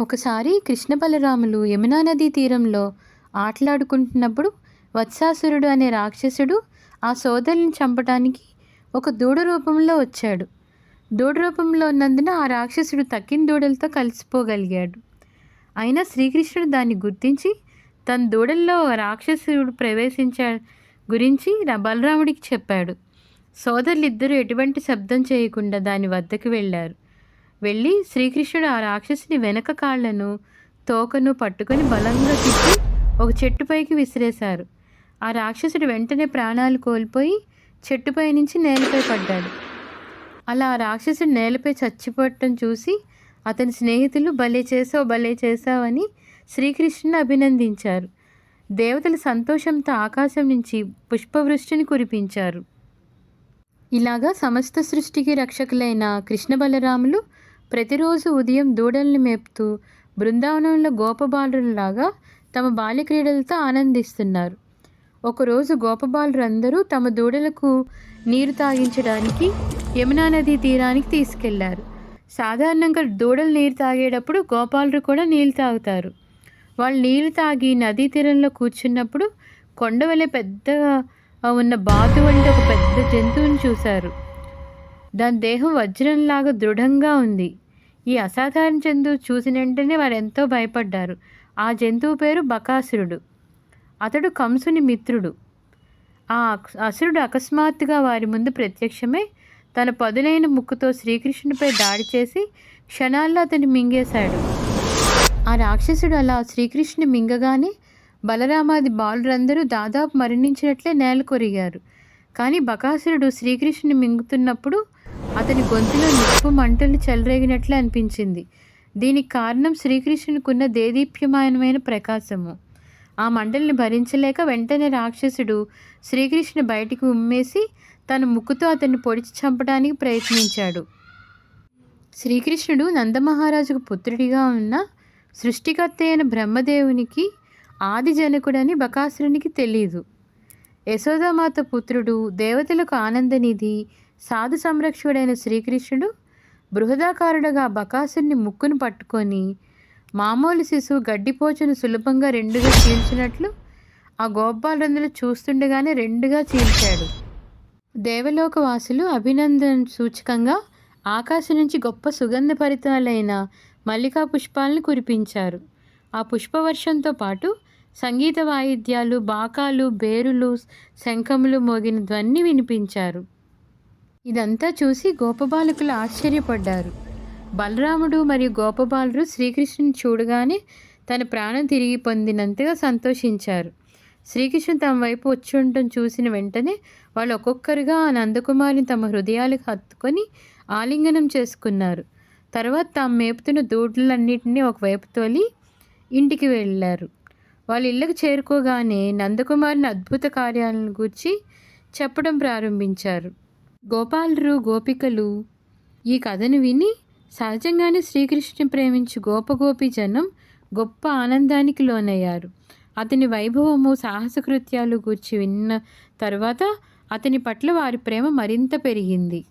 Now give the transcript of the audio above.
ఒకసారి కృష్ణ బలరాములు యమునా నదీ తీరంలో ఆటలాడుకుంటున్నప్పుడు వత్సాసురుడు అనే రాక్షసుడు ఆ సోదరుని చంపడానికి ఒక దూడ రూపంలో వచ్చాడు. దూడ రూపంలో ఉన్నందున ఆ రాక్షసుడు తక్కిన దూడలతో కలిసిపోగలిగాడు. అయినా శ్రీకృష్ణుడు దాన్ని గుర్తించి తన దూడల్లో రాక్షసుడు ప్రవేశించా గురించి బలరాముడికి చెప్పాడు. సోదరులిద్దరూ ఎటువంటి శబ్దం చేయకుండా దాని వద్దకు వెళ్ళారు. వెళ్ళి శ్రీకృష్ణుడు ఆ రాక్షసుని వెనక కాళ్ళను తోకను పట్టుకొని బలంగా తిప్పి ఒక చెట్టుపైకి విసిరేశారు. ఆ రాక్షసుడు వెంటనే ప్రాణాలు కోల్పోయి చెట్టుపై నుంచి నేలపై పడ్డాడు. అలా ఆ రాక్షసుడు నేలపై చచ్చిపోవటం చూసి అతని స్నేహితులు భలే చేసావు భలే చేసావని శ్రీకృష్ణుని అభినందించారు. దేవతల సంతోషంతో ఆకాశం నుంచి పుష్పవృష్టిని కురిపించారు. ఇలాగా సమస్త సృష్టికి రక్షకులైన కృష్ణ బలరాములు ప్రతిరోజు ఉదయం దూడల్ని మేపుతూ బృందావనంలో గోపబాలులాగా తమ బాల్య క్రీడలతో ఆనందిస్తున్నారు. ఒకరోజు గోపబాలురు అందరూ తమ దూడలకు నీరు తాగించడానికి యమునా నదీ తీరానికి తీసుకెళ్ళారు. సాధారణంగా దూడలు నీరు తాగేటప్పుడు గోపాలు కూడా నీళ్ళు తాగుతారు. వాళ్ళు నీళ్ళు తాగి నదీ తీరంలో కూర్చున్నప్పుడు కొండ వలె పెద్దగా ఉన్న బాతు వంటి ఒక పెద్ద జంతువుని చూశారు. దాని దేహం వజ్రంలాగా దృఢంగా ఉంది. ఈ అసాధారణ జంతువు చూసిన వెంటనే వారు ఎంతో భయపడ్డారు. ఆ జంతువు పేరు బకాసురుడు. అతడు కంసుని మిత్రుడు. ఆ అసురుడు అకస్మాత్తుగా వారి ముందు ప్రత్యక్షమై తన పదునైన ముక్కుతో శ్రీకృష్ణునిపై దాడి చేసి క్షణాల్లో అతన్ని మింగేశాడు. ఆ రాక్షసుడు అలా శ్రీకృష్ణుని మింగగానే బలరామాది బాలురందరూ దాదాపు మరణించినట్లే నేల కొరిగారు. కానీ బకాసురుడు శ్రీకృష్ణుని మింగుతున్నప్పుడు అతని గొంతులో నిప్పు మంటలు చెలరేగినట్లు అనిపించింది. దీనికి కారణం శ్రీకృష్ణునికున్న దేదీప్యమానమైన ప్రకాశము. ఆ మంటల్ని భరించలేక వెంటనే రాక్షసుడు శ్రీకృష్ణ బయటికి ఉమ్మేసి తన ముక్కుతో అతన్ని పొడిచి చంపడానికి ప్రయత్నించాడు. శ్రీకృష్ణుడు నందమహారాజుకు పుత్రుడిగా ఉన్న సృష్టికర్త అయిన బ్రహ్మదేవునికి ఆది జనకుడని బకాసురునికి తెలియదు యశోదామాత పుత్రుడు దేవతలకు ఆనందనిధి సాధు సంరక్షకుడైన శ్రీకృష్ణుడు బృహదాకారుడుగా బకాసుని ముక్కును పట్టుకొని మామూలు శిశువు గడ్డిపోచును సులభంగా రెండుగా చీల్చినట్లు ఆ గోపాలరందులు చూస్తుండగానే రెండుగా చీల్చాడు. దేవలోకవాసులు అభినందన సూచకంగా ఆకాశం నుంచి గొప్ప సుగంధభరితాలైన మల్లికా పుష్పాలను కురిపించారు. ఆ పుష్పవర్షంతో పాటు సంగీత వాయిద్యాలు బాకాలు బేరులు శంఖములు మోగిన ధ్వని వినిపించారు. ఇదంతా చూసి గోపబాలకులు ఆశ్చర్యపడ్డారు. బలరాముడు మరియు గోపబాలురు శ్రీకృష్ణుని చూడగానే తన ప్రాణం తిరిగి పొందినంతగా సంతోషించారు. శ్రీకృష్ణుడు తమ వైపు వచ్చి ఉండటం చూసిన వెంటనే వాళ్ళు ఒక్కొక్కరుగా ఆ నందకుమారిని తమ హృదయాలకు హత్తుకొని ఆలింగనం చేసుకున్నారు. తర్వాత తాము మేపుతున్న దూడ్లన్నింటినీ ఒకవైపు తోలి ఇంటికి వెళ్ళారు. వాళ్ళ ఇళ్ళకు చేరుకోగానే నందకుమారిని అద్భుత కార్యాలను గూర్చి చెప్పడం ప్రారంభించారు. గోపాలరు గోపికలు. ఈ కథను విని సహజంగానే శ్రీకృష్ణుని ప్రేమించి గోపగోపి జనం గొప్ప ఆనందానికి లోనయ్యారు. అతని వైభవము సాహసకృత్యాలు గూర్చి విన్న తర్వాత అతని పట్ల వారి ప్రేమ మరింత పెరిగింది.